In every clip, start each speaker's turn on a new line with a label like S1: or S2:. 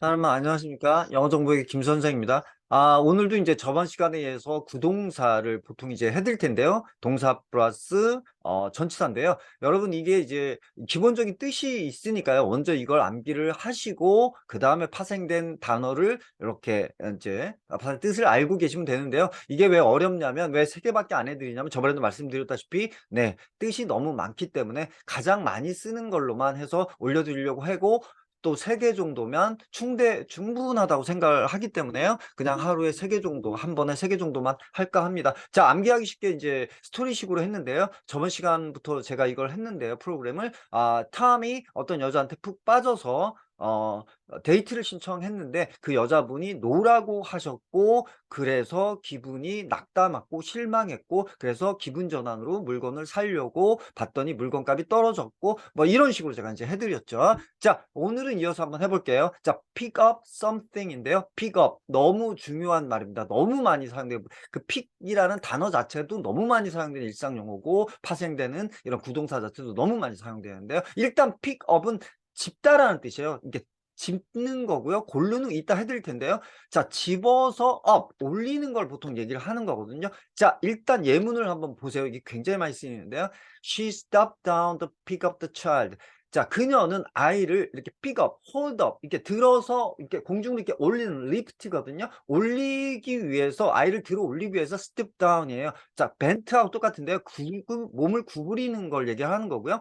S1: 자, 여러분 안녕하십니까? 영어 정보의 김 선생입니다. 아, 오늘도 이제 저번 시간에 의해서 구동사를 보통 이제 해드릴 텐데요. 동사 플러스 어, 전치사인데요. 여러분 이게 이제 기본적인 뜻이 있으니까요. 먼저 이걸 암기를 하시고 그 다음에 파생된 단어를 이렇게 이제 뜻을 알고 계시면 되는데요. 이게 왜 어렵냐면 왜 세 개밖에 안 해드리냐면 저번에도 말씀드렸다시피 네 뜻이 너무 많기 때문에 가장 많이 쓰는 걸로만 해서 올려드리려고 하고 또 3개 정도면 충대 충분하다고 생각을 하기 때문에요. 그냥 하루에 3개 정도, 한 번에 3개 정도만 할까 합니다. 자, 암기하기 쉽게 이제 스토리식으로 했는데요. 저번 시간부터 제가 이걸 했는데요. 프로그램을 아, 탐이 어떤 여자한테 푹 빠져서 어, 데이트를 신청했는데 그 여자분이 노라고 하셨고 그래서 기분이 낙담했고 실망했고 그래서 기분 전환으로 물건을 사려고 봤더니 물건값이 떨어졌고 뭐 이런 식으로 제가 이제 해드렸죠. 자 오늘은 이어서 한번 해볼게요. 자 pick up something인데요. pick up 너무 중요한 말입니다. 너무 많이 사용되고 그 pick이라는 단어 자체도 너무 많이 사용되는 일상 용어고 파생되는 이런 구동사 자체도 너무 많이 사용되는데요. 일단 pick up은 집다라는 뜻이에요. 이게 집는 거고요. 고르는 이따 해드릴 텐데요. 자, 집어서 up 올리는 걸 보통 얘기를 하는 거거든요. 자, 일단 예문을 한번 보세요. 이게 굉장히 많이 쓰이는데요. She stopped down to pick up the child. 자, 그녀는 아이를 이렇게 pick up, hold up, 이렇게 들어서 이렇게 공중으로 이렇게 올리는 lift거든요. 올리기 위해서 아이를 들어 올리기 위해서 step down이에요. 자, bent하고 똑같은데요. 구, 몸을 구부리는 걸 얘기하는 거고요.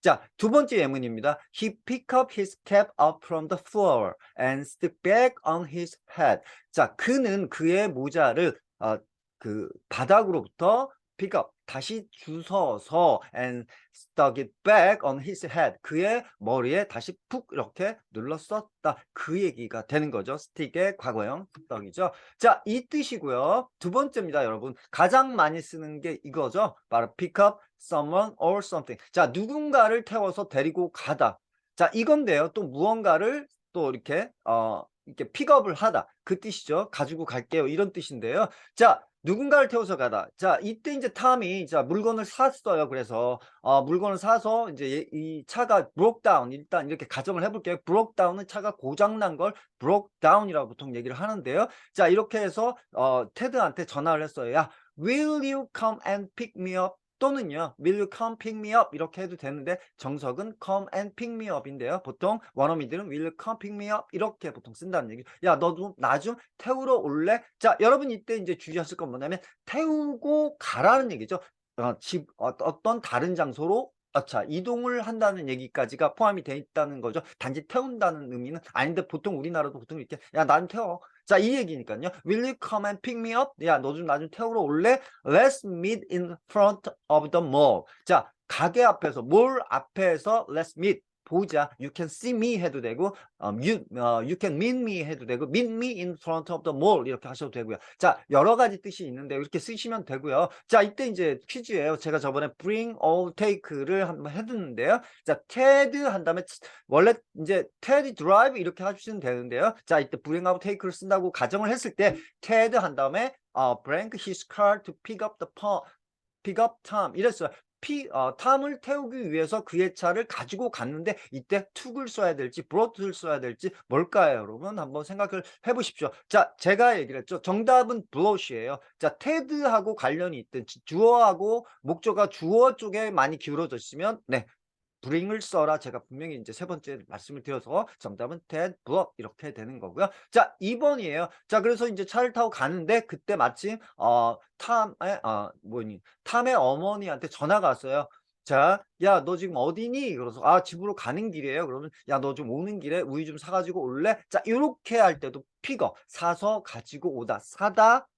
S1: 자, 두 번째 예문입니다. He picked up his cap up from the floor and stuck back on his head. 자, 그는 그의 모자를 어, 그 바닥으로부터 pick up 다시 주워서 and stuck it back on his head. 그의 머리에 다시 푹 이렇게 눌렀었다. 그 얘기가 되는 거죠. 스틱의 과거형 stuck이죠. 자, 이 뜻이고요. 두 번째입니다, 여러분. 가장 많이 쓰는 게 이거죠. 바로 pick up someone or something. 자, 누군가를 태워서 데리고 가다. 자, 이건데요. 또 무언가를 또 이렇게 어 이렇게 픽업을 하다. 그 뜻이죠. 가지고 갈게요. 이런 뜻인데요. 자, 누군가를 태워서 가다. 자, 이때 이제 탐이 자, 물건을 샀어요. 그래서 어, 물건을 사서 이제 이 차가 broke down 일단 이렇게 가정을 해볼게요. broke down은 차가 고장난 걸 broke down이라고 보통 얘기를 하는데요. 자, 이렇게 해서 어, 테드한테 전화를 했어요. 야, will you come and pick me up? 또는요, will you come pick me up? 이렇게 해도 되는데 정석은 come and pick me up인데요. 보통 원어민들은 will you come pick me up? 이렇게 보통 쓴다는 얘기. 야, 너도 나 좀 태우러 올래? 자, 여러분 이때 이제 주의하실 건 뭐냐면 태우고 가라는 얘기죠. 어, 집 어, 어떤 다른 장소로 아차 이동을 한다는 얘기까지가 포함이 돼 있다는 거죠. 단지 태운다는 의미는 아닌데 보통 우리나라도 보통 이렇게 야, 난 태워. 자, 이 얘기니까요. Will you come and pick me up? 야, 너 좀 나 좀 태우러 올래? Let's meet in front of the mall. 자, 가게 앞에서 몰 앞에서 let's meet 보자. You can see me 해도 되고, um, you, 어, you can meet me 해도 되고, meet me in front of the mall 이렇게 하셔도 되고요. 자, 여러 가지 뜻이 있는데 이렇게 쓰시면 되고요. 자, 이때 이제 퀴즈예요. 제가 저번에 bring or take를 한번 해뒀는데요. 자, Ted 한 다음에 원래 이제 Ted drive 이렇게 하시면 되는데요. 자, 이때 bring or take를 쓴다고 가정을 했을 때 Ted 한 다음에 어, bring his car to pick up the pump. pick up Tom 이랬어요. 피, 어, 탐을 태우기 위해서 그의 차를 가지고 갔는데 이때 툭을 써야 될지 브로트를 써야 될지 뭘까요? 여러분 한번 생각을 해보십시오. 자 제가 얘기를 했죠. 정답은 브로시예요. 자 테드하고 관련이 있든 주어하고 목조가 주어 쪽에 많이 기울어져 있으면 네 bring을 써라 제가 분명히 이제 세 번째 말씀을 드려서 정답은 Ted brought 이렇게 되는 거고요. 자 2번이에요. 자 그래서 이제 차를 타고 가는데 그때 마침 어 탐의 어 뭐니 탐의 어머니한테 전화가 왔어요. 자, 야, 너 지금 어디니? 그래서, 아, 집으로 가는 길이에요. 그러면, 야, 너 좀 오는 길에 우유 좀 사가지고 올래? 자, 이렇게 할 때도 피거, 사서 가지고 오다, 사다,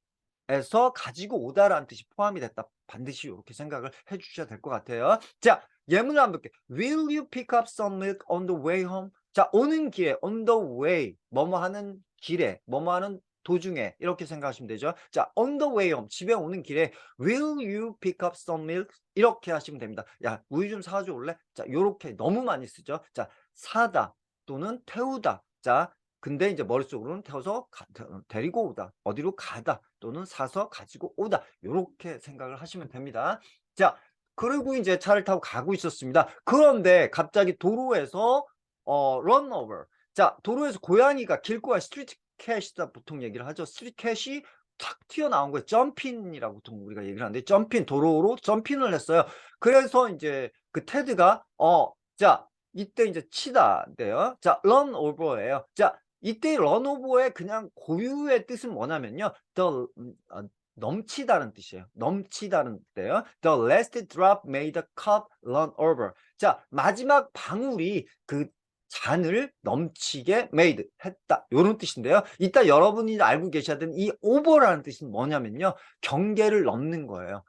S1: 에서 가지고 오다라는 뜻이 포함이 됐다. 반드시 이렇게 생각을 해 주셔야 될 것 같아요. 자, 예문을 한번 볼게요. Will you pick up some milk on the way home? 자, 오는 길에 on the way 뭐뭐 하는 길에 뭐뭐 하는 도중에 이렇게 생각하시면 되죠. 자, on the way home 집에 오는 길에 will you pick up some milk? 이렇게 하시면 됩니다. 야, 우유 좀 사줘 올래? 자, 요렇게 너무 많이 쓰죠. 자, 사다 또는 태우다. 자, 근데 이제 머릿속으로는 태워서 가, 데리고 오다, 어디로 가다 또는 사서 가지고 오다 요렇게 생각을 하시면 됩니다. 자, 그리고 이제 차를 타고 가고 있었습니다. 그런데 갑자기 도로에서 어, over 자, 도로에서 고양이가 길고야 스트리트 캣이다 보통 얘기를 하죠. 스트리트 캣이 탁 튀어나온 거예요. 점핑이라고 보통 우리가 얘기를 하는데 점핑 도로로 점핑을 했어요. 그래서 이제 그 테드가 어, 자, 이때 이제 치다인데요. 자, run over예요. 자, 이때 over의 그냥 고유의 뜻은 뭐냐면요. the 음, 어, 넘치다는 뜻이에요. 넘치다는 뜻이에요. The last drop made the cup run over. 자, 마지막 방울이 그 잔을 넘치게 made 했다. 요런 뜻인데요. 이따 여러분이 알고 계셔야 되는 이 over라는 뜻은 뭐냐면요. 경계를 넘는 거예요.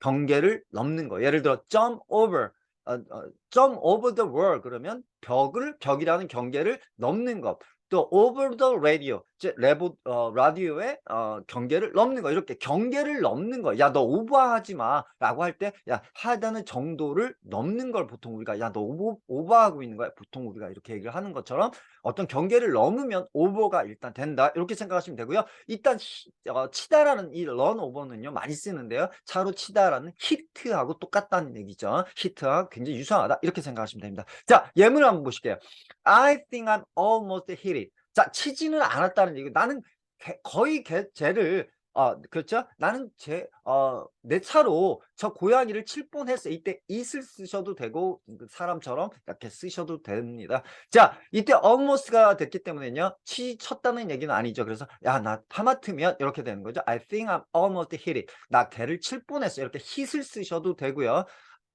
S1: 경계를 넘는 거. 예를 들어 jump over 어, 어, jump over the wall 그러면 벽을 벽이라는 경계를 넘는 것. 또 over the radio 즉 레보 어, 라디오의 어, 경계를 넘는 거 이렇게 경계를 넘는 거. 야 너 오버하지 마라고 할 때 야 하다는 정도를 넘는 걸 보통 우리가 야 너 오버 오버하고 있는 거야. 보통 우리가 이렇게 얘기를 하는 것처럼 어떤 경계를 넘으면 오버가 일단 된다. 이렇게 생각하시면 되고요. 일단 히- 어, 치다라는 이 run over는요 많이 쓰는데요. 차로 치다라는 히트하고 똑같다는 얘기죠. 히트와 굉장히 유사하다. 이렇게 생각하시면 됩니다. 자, 예문을 한번 보실게요. I think I'm almost hit it. 자, 치지는 않았다는 얘기. 나는 개- 거의 개, 쟤를 어, 그렇죠? 나는 제, 어, 내 차로 저 고양이를 칠 뻔했어. 이때 it을 쓰셔도 되고, 그 사람처럼 이렇게 쓰셔도 됩니다. 자, 이때 almost가 됐기 때문에요. 치, 쳤다는 얘기는 아니죠. 그래서, 야, 나 하마터면 이렇게 되는 거죠. I think I'm almost hit it. 나 걔를 칠 뻔했어. 이렇게 hit을 쓰셔도 되고요.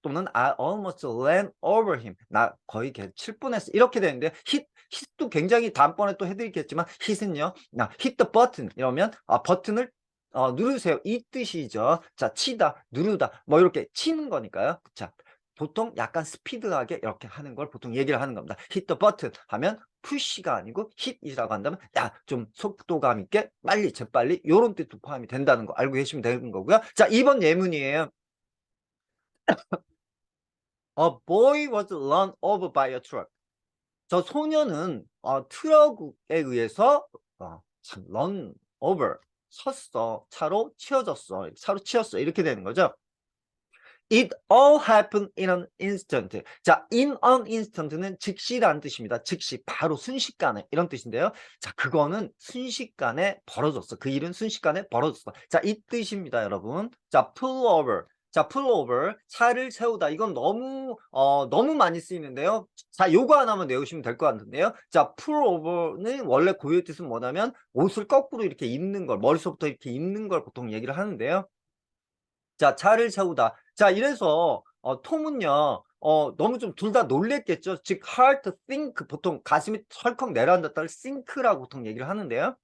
S1: 또는 I almost ran over him. 나 거의 걔칠 뻔했어. 이렇게 되는데 hit, hit도 굉장히 다음번에 또 해드리겠지만 hit은요. 나 hit the button 이러면 아, 버튼을 어, 누르세요. 이 뜻이죠. 자, 치다, 누르다, 뭐 이렇게 치는 거니까요. 자, 보통 약간 스피드하게 이렇게 하는 걸 보통 얘기를 하는 겁니다. the button 하면 푸시가 아니고 hit이라고 한다면 야, 좀 속도감 있게 빨리, 재빨리 요런 뜻도 포함이 된다는 거 알고 계시면 되는 거고요. 자, 2번 예문이에요. A boy was run over by a truck. 저 소녀는 어, 트럭에 의해서 어, 참, run over 섰어 차로 치어졌어 차로 치였어 이렇게 되는 거죠. It all happened in an instant. 자, in an instant는 즉시라는 뜻입니다. 즉시, 바로 순식간에 이런 뜻인데요. 자, 그거는 순식간에 벌어졌어. 그 일은 순식간에 벌어졌어. 자, 이 뜻입니다, 여러분. 자, pull over. 자, pull over. 차를 세우다. 이건 너무 어 너무 많이 쓰이는데요. 자, 요거 하나만 외우시면 될 것 같은데요. 자, pull over는 원래 고유의 뜻은 뭐냐면 옷을 거꾸로 이렇게 입는 걸, 머리서부터 이렇게 입는 걸 보통 얘기를 하는데요. 자, 차를 세우다. 자, 이래서 어, 톰은요, 어, 너무 좀 둘 다 놀랬겠죠. 즉, hard to think, 보통 가슴이 헐컥 내려앉았다를 think라고 보통 얘기를 하는데요.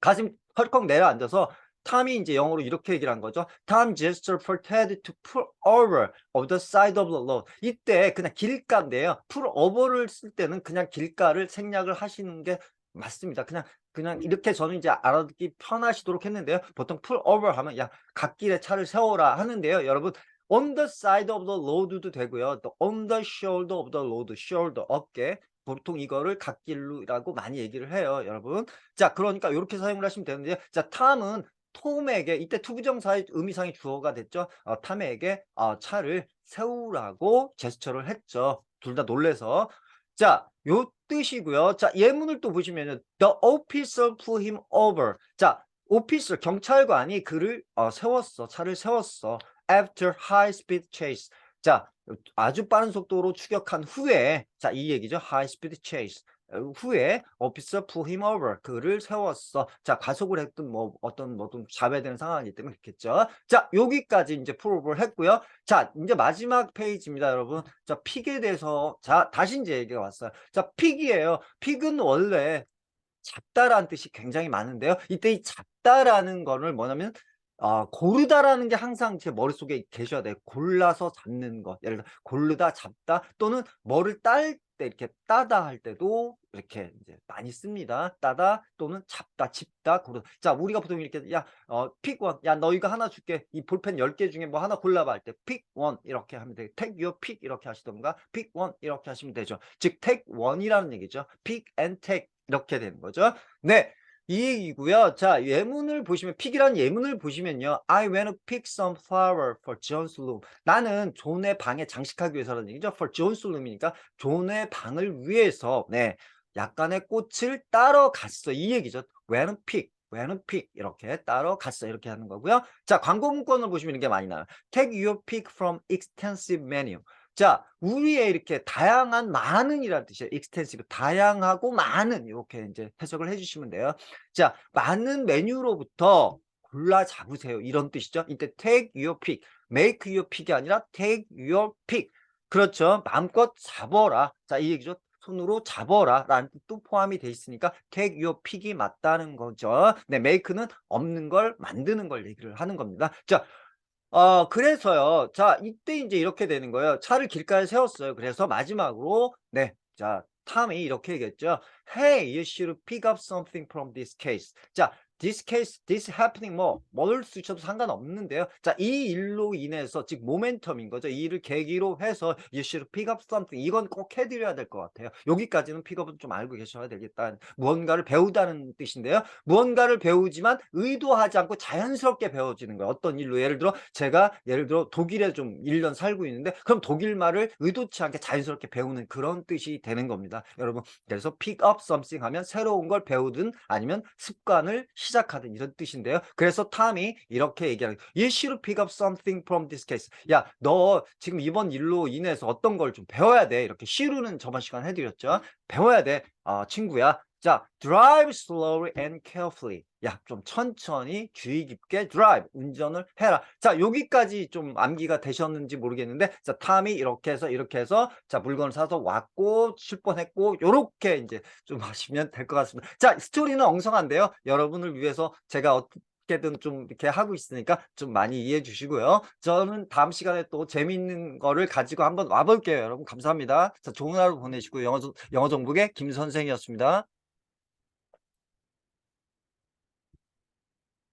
S1: 가슴이 헐컥 내려앉아서 탐이 이제 영어로 이렇게 얘기를 한 거죠. Tom gestured for Ted to pull over of the side of the road. 이때 그냥 길가인데요. pull over를 쓸 때는 그냥 길가를 생략을 하시는 게 맞습니다. 그냥 그냥 이렇게 저는 이제 알아듣기 편하시도록 했는데요. 보통 pull over 하면 야 갓길에 차를 세워라 하는데요. 여러분 on the side of the road도 되고요. 또 on the shoulder of the road, shoulder 어깨 보통 이거를 갓길로라고 많이 얘기를 해요, 여러분. 자, 그러니까 이렇게 사용을 하시면 되는데요. 자, 탐은 톰에게 이때 투부정사의 의미상의 주어가 됐죠. 어, 탐에게 어, 차를 세우라고 제스처를 했죠. 둘 다 놀래서. 자, 요 뜻이고요. 자, 예문을 또 보시면은 the officer pulled him over. 자, 오피스 경찰관이 그를 어, 세웠어. 차를 세웠어. after high speed chase. 자, 아주 빠른 속도로 추격한 후에 자, 이 얘기죠. high speed chase. 어, 후에 officer pulled him over. 그를 세웠어. 자, 가속을 했던 뭐 어떤 뭐좀 잡아야 되는 상황이기 때문에 그렇겠죠. 자, 여기까지 이제 프로브를 했고요. 자, 이제 마지막 페이지입니다, 여러분. 자, 픽에 대해서 자, 다시 이제 얘기가 왔어요. 자, 픽이에요. 픽은 원래 잡다라는 뜻이 굉장히 많은데요. 이때 이 잡다라는 거를 뭐냐면 아, 고르다라는 게 항상 제 머릿속에 계셔야 돼요. 골라서 잡는 것. 예를 들어 고르다, 잡다 또는 뭐를 딸 때 이렇게 따다 할 때도 이렇게 이제 많이 씁니다. 따다 또는 잡다, 짚다, 고르다. 자, 우리가 보통 이렇게 야, 어, pick one. 야, 너 이거 하나 줄게. 이 볼펜 10개 중에 뭐 하나 골라봐 할때 pick one 이렇게 하면 되고 take your pick 이렇게 하시던가 pick one 이렇게 하시면 되죠. 즉 take one이라는 얘기죠. pick and take 이렇게 되는 거죠. 네. 이 얘기고요. 자, 예문을 보시면 픽이라는 예문을 보시면요. I went to pick some flower for John's room. 나는 존의 방에 장식하기 위해서라는 얘기죠. For John's room이니까 존의 방을 위해서 네. 약간의 꽃을 따라갔어. 이 얘기죠. when pick, when pick 이렇게 따라갔어. 이렇게 하는 거고요. 자, 광고 문건을 보시면 이게 많이 나와요. Take your pick from extensive menu. 자, 위에 이렇게 다양한 많은이라는 뜻이에요. extensive 다양하고 많은 이렇게 이제 해석을 해주시면 돼요. 자, 많은 메뉴로부터 골라 잡으세요. 이런 뜻이죠. 이때 take your pick, make your pick이 아니라 take your pick. 그렇죠. 마음껏 잡어라. 자, 이 얘기죠. 손으로 잡어라 라는 뜻도 포함이 돼 있으니까 take your pick이 맞다는 거죠. 네, make는 없는 걸 만드는 걸 얘기를 하는 겁니다. 자, 어, 그래서요. 자, 이때 이제 이렇게 되는 거예요. 차를 길가에 세웠어요. 그래서 마지막으로, 네. 자, 탐이 이렇게 얘기했죠. Hey, you should pick up something from this case. 자, this case, this happening 뭐, 뭘 쓰셔도 상관없는데요. 자, 이 일로 인해서, 즉, 모멘텀인 거죠. 이 일을 계기로 해서, you should pick up something. 이건 꼭 해드려야 될 것 같아요. 여기까지는 픽업은 좀 알고 계셔야 되겠다. 무언가를 배우다는 뜻인데요. 무언가를 배우지만 의도하지 않고 자연스럽게 배워지는 거예요. 어떤 일로 예를 들어 제가 예를 들어 독일에 좀 1년 살고 있는데 그럼 독일 말을 의도치 않게 자연스럽게 배우는 그런 뜻이 되는 겁니다. 여러분 그래서 pick up something 하면 새로운 걸 배우든 아니면 습관을 시작하든 이런 뜻인데요. 그래서 탐이 이렇게 얘기하는 You should pick up something from this case. 야, 너 지금 이번 일로 인해서 어떤 걸 좀 배워야 돼. 이렇게 should는 저번 시간 해드렸죠. 배워야 돼. 아, 친구야. 자, drive slowly and carefully. 야, 좀 천천히 주의 깊게 drive, 운전을 해라. 자, 여기까지 좀 암기가 되셨는지 모르겠는데, 자, 탐이 이렇게 해서, 이렇게 해서, 자, 물건을 사서 왔고, 칠 뻔했고, 요렇게 이제 좀 하시면 될 것 같습니다. 자, 스토리는 엉성한데요. 여러분을 위해서 제가 어떻게든 좀 이렇게 하고 있으니까 좀 많이 이해해 주시고요. 저는 다음 시간에 또 재미있는 거를 가지고 한번 와볼게요. 여러분, 감사합니다. 자, 좋은 하루 보내시고, 영어, 영어 정복의 김 선생이었습니다.